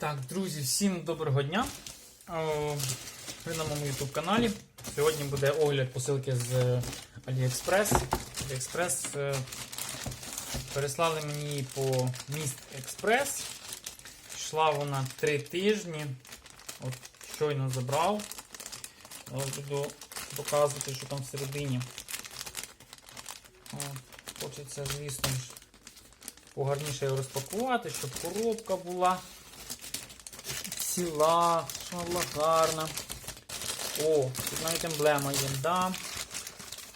Так, друзі, всім доброго дня. Ви на моєму YouTube каналі. Сьогодні буде огляд посилки з AliExpress. AliExpress е, переслали мені по міст Експрес. Йшла вона 3 тижні. От щойно забрав. От буду показувати, що там всередині. Хочеться, звісно ж, погарніше розпакувати, щоб коробка була щоб вона гарна. О, тут навіть емблема є, да.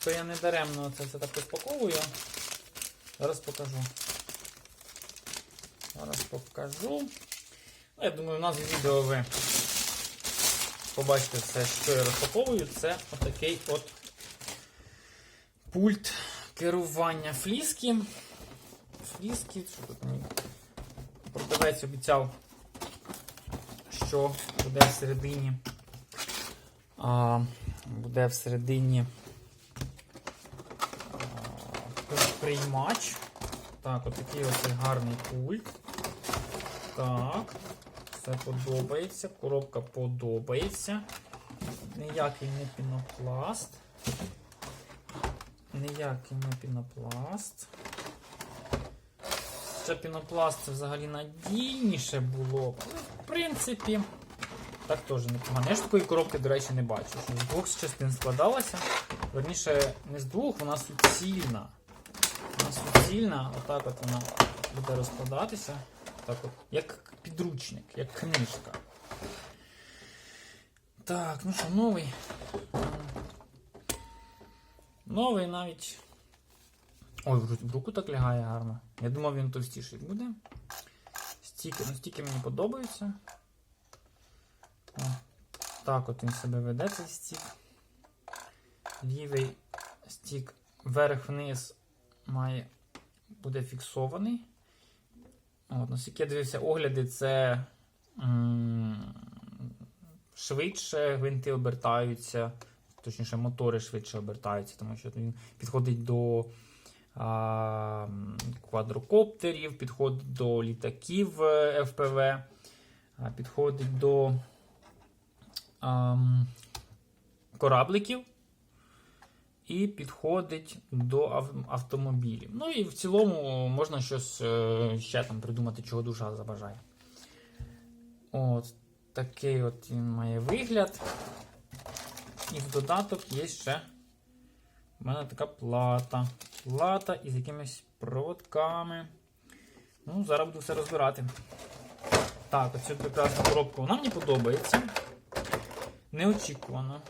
То я не даремно це все так розпаковую. Зараз покажу. Зараз покажу. Ну, я думаю, у нас в відео ви побачите все, що я розпаковую. Це отакий от пульт керування фліски. Фліски, що тут мені продавець обіцяв, що буде всередині. А, буде всередині приймач. Так, от такий ось гарний пульт. Так, все подобається. Коробка подобається. Ніякий не пінопласт. Ніякий не пінопласт. Це пінопласт це взагалі надійніше було. Але, в принципі, так теж непогано. Я ж такої коробки, до речі, не бачу. Що з двох частин складалася. Верніше, не з двох, вона суцільна. Вона суцільна, отак от вона буде розкладатися. Так от, як підручник, як книжка. Так, ну що, новий. Новий навіть. Ой, в руку так лягає гарно. Я думав, він товстіший буде. Стіки, ну мені подобаються. О, так от він себе веде, цей стік. Лівий стік вверх-вниз має буде фіксований. От, наскільки я дивився огляди, це м, швидше гвинти обертаються, точніше, мотори швидше обертаються, тому що він підходить до квадрокоптерів, підходить до літаків е, ФПВ, підходить до корабликів і підходить до автомобілів. Ну і в цілому можна щось е, ще там придумати, чого душа забажає. От такий от він має вигляд. І в додаток є ще у мене така плата. Плата із якимись проводками. Ну, зараз буду все розбирати. Так, оцю прекрасну коробку вона мені подобається. Неочікувано.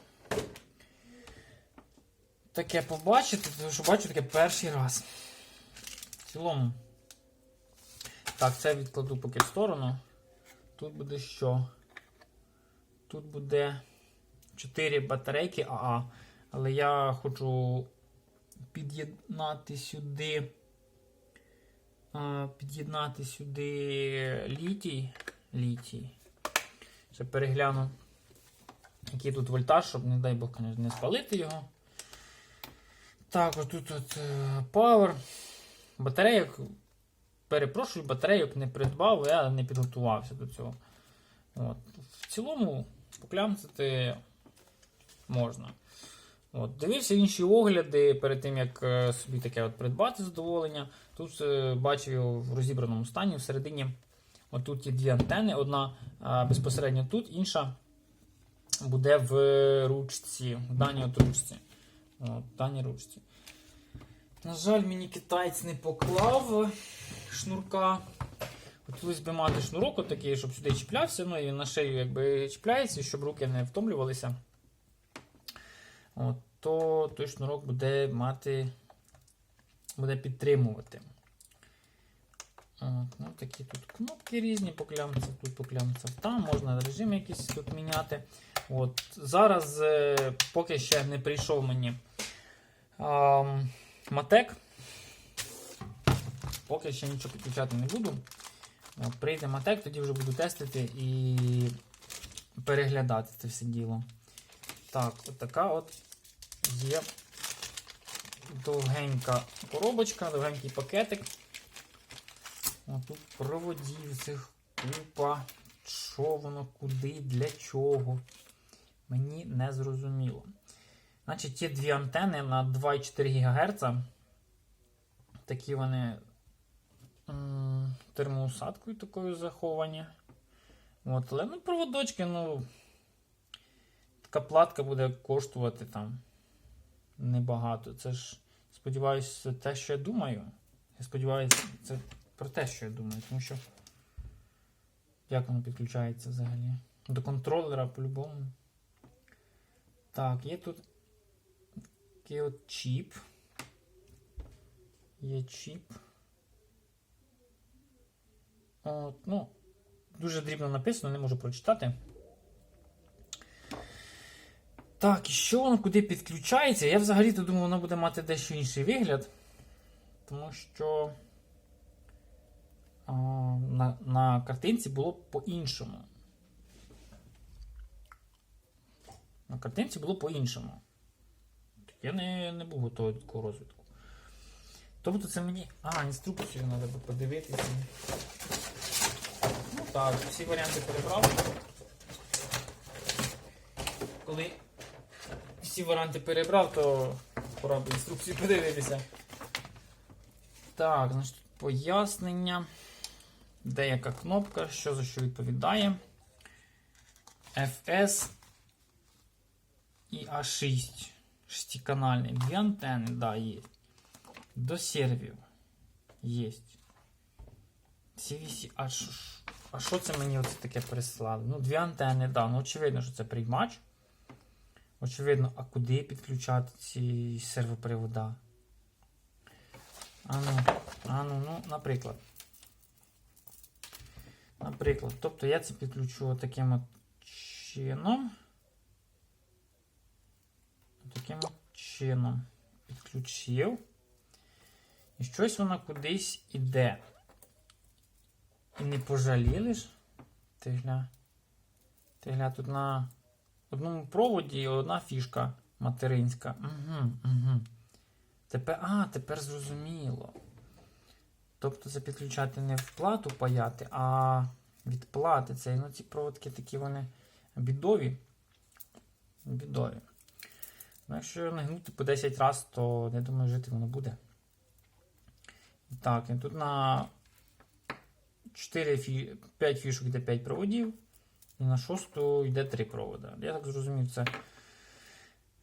Таке побачити, тому що бачу таке перший раз. В цілому. Так, це відкладу поки в сторону. Тут буде що? Тут буде 4 батарейки АА. Але я хочу під'єднати сюди. Під'єднати сюди літій. Літій. Ще перегляну, який тут вольтаж, щоб, не дай Бог, не спалити його. Так, ось тут от е, Power. Батарейок. Перепрошую, батарейок не придбав, я не підготувався до цього. От. В цілому поклямцити можна. От. Дивився інші огляди перед тим, як е, собі таке от придбати задоволення. Тут е, бачив його в розібраному стані. Всередині отут є дві антени. Одна безпосередньо тут, інша буде в ручці, в даній от ручці. От, в ручці. На жаль, мені китаєць не поклав шнурка. Хотілося б мати шнурок отакий, щоб сюди чіплявся, ну і на шию якби чіпляється, щоб руки не втомлювалися. То той шнурок буде мати, буде підтримувати. От, ну, такі тут кнопки різні, поклямцев, тут поклямцев там, можна режим якийсь тут міняти. От, зараз, е, поки ще не прийшов мені а, матек, поки ще нічого підключати не буду. От, прийде матек, тоді вже буду тестити і переглядати це все діло. Так, от така от є довгенька коробочка, довгенький пакетик. О, тут проводів цих купа. що воно, куди, для чого. Мені не зрозуміло. Значить, є дві антени на 2,4 ГГц. Такі вони термоусадкою такою заховані. От, але ну, проводочки, ну. Така платка буде коштувати там небагато. Це ж, сподіваюся, те, що я думаю. Я сподіваюся, це про те, що я думаю, тому що. Як воно підключається взагалі? До контролера по-любому. Так, є тут такий от чіп. Є чіп. От, ну, дуже дрібно написано, не можу прочитати. Так, і що воно куди підключається? Я взагалі-то думав, воно буде мати дещо інший вигляд. Тому що а, на, на картинці було по-іншому. На картинці було по-іншому. Я не, не був готовий до такого розвитку. Тобто це мені. А, інструкцію треба подивитися. Ну так, всі варіанти перебрав. Коли всі варіанти перебрав, то пора б інструкцію подивитися. Так, значить, пояснення. Деяка кнопка, що за що відповідає. FS і A6. Шестиканальний. Дві антени, да, є. До сервів. Є. CVC. А а що це мені оце таке прислали? Ну, дві антени, да. Ну, очевидно, що це приймач. Очевидно, а куди підключати ці сервопривода? Ану, ану, ну, наприклад. Наприклад, тобто я це підключу таким от чином. Таким от чином підключив. І щось воно кудись іде. І не пожаліли ж? Ти гля. Ти гля тут на одному проводі одна фішка материнська. Угу, угу. Тепер, а, тепер зрозуміло. Тобто це підключати не в плату паяти, а від плати. Це, ну, ці проводки такі вони бідові. Бідові. Ну, якщо не гнути по 10 разів, то я думаю, жити воно буде. Так, і тут на 4 5 фішок йде 5 проводів. І на шосту йде 3 провода. Я так зрозумів, це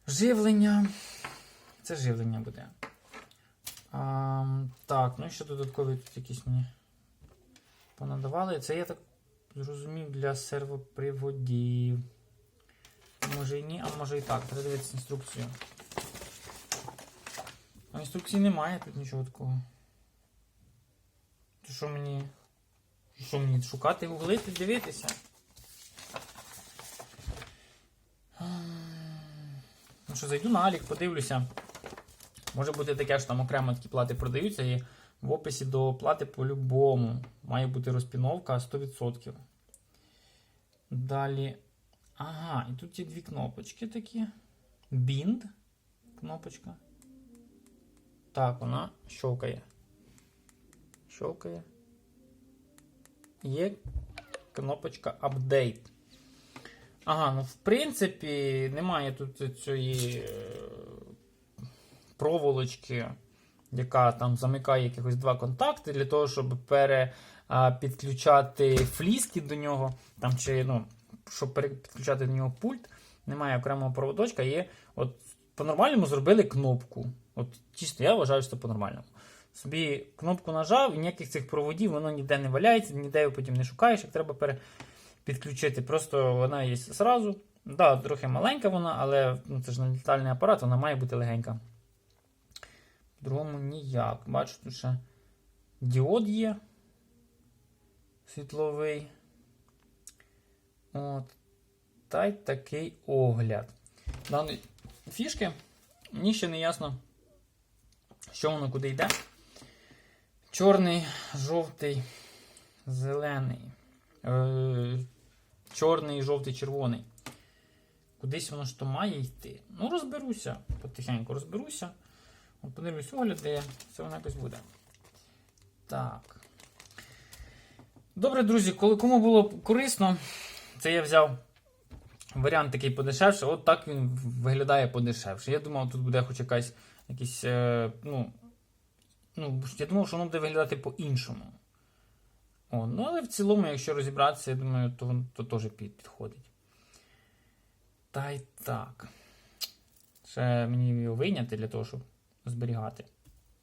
живлення. Це живлення буде. А, так, ну і ще додаткові тут якісь мені понадавали. Це я так зрозумів для сервоприводів. Може і ні, а може і так. Треба дивитися інструкцію. А інструкції немає тут нічого такого. То що мені. Що мені шукати, гуглити, дивитися? Ну що, зайду на Алік, подивлюся. Може бути таке, що там окремо такі плати продаються, і в описі до плати по-любому має бути розпіновка 100%. Далі. Ага, і тут є дві кнопочки такі. Bind. Кнопочка. Так, вона щовкає. Щовкає. Є кнопочка Update. Ага, ну в принципі, немає тут цієї е, проволочки, яка там замикає якихось два контакти для того, щоб пере, а, підключати фліски до нього. Там чи, ну, щоб підключати до нього пульт, немає окремого проводочка. Є, от по-нормальному зробили кнопку. От чисто я вважаю, що по-нормальному. Собі кнопку нажав, і ніяких цих проводів воно ніде не валяється, ніде його потім не шукаєш, як треба пере, підключити. Просто вона є зразу. Да, трохи маленька вона, але ну, це ж не літальний апарат, вона має бути легенька. По-другому ніяк. Бачу, тут ще діод є. Світловий. От. Та й такий огляд. Даної фішки. Мені ще не ясно, що воно куди йде. Чорний, жовтий, зелений. Е, чорний, жовтий, червоний. Кудись воно ж то має йти. Ну, розберуся. Потихеньку розберуся. От Подивлюсь огляд, де це воно якось буде. Так. Добре, друзі, коли кому було корисно, це я взяв варіант такий подешевше. От так він виглядає подешевше. Я думав, тут буде хоч якась якийсь. е, ну, ну, я думав, що воно буде виглядати по-іншому. О, ну, але в цілому, якщо розібратися, я думаю, то, то теж під- підходить. Та й так. Ще мені його вийняти для того, щоб зберігати.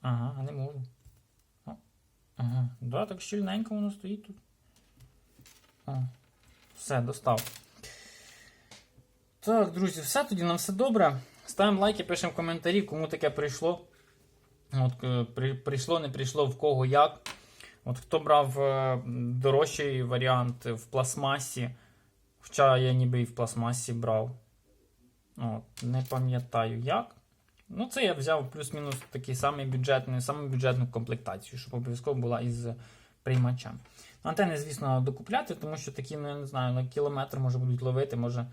Ага, не можу. О, ага, да, так щільненько воно стоїть тут. О, все, достав. Так, друзі, все тоді нам все добре. Ставимо лайки, пишемо коментарі, кому таке прийшло. От, е, при, прийшло, не прийшло, в кого як. От хто брав е, дорожчий варіант в пластмасі. Хоча я ніби і в пластмасі брав. От, не пам'ятаю як. Ну, це я взяв плюс-мінус такий самий бюджетний, саму бюджетну комплектацію, щоб обов'язково була із приймачем. Антени, звісно, докупляти, тому що такі, ну я не знаю, на кілометр може будуть ловити, може,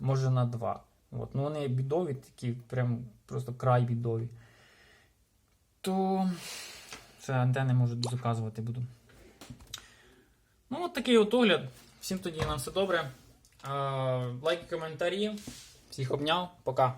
може на два. От. Ну вони бідові, такі, прям просто край бідові. То це антени можу заказувати буду. Ну, от такий от огляд. Всім тоді на все добре. Лайки, коментарі. Всіх обняв. Пока.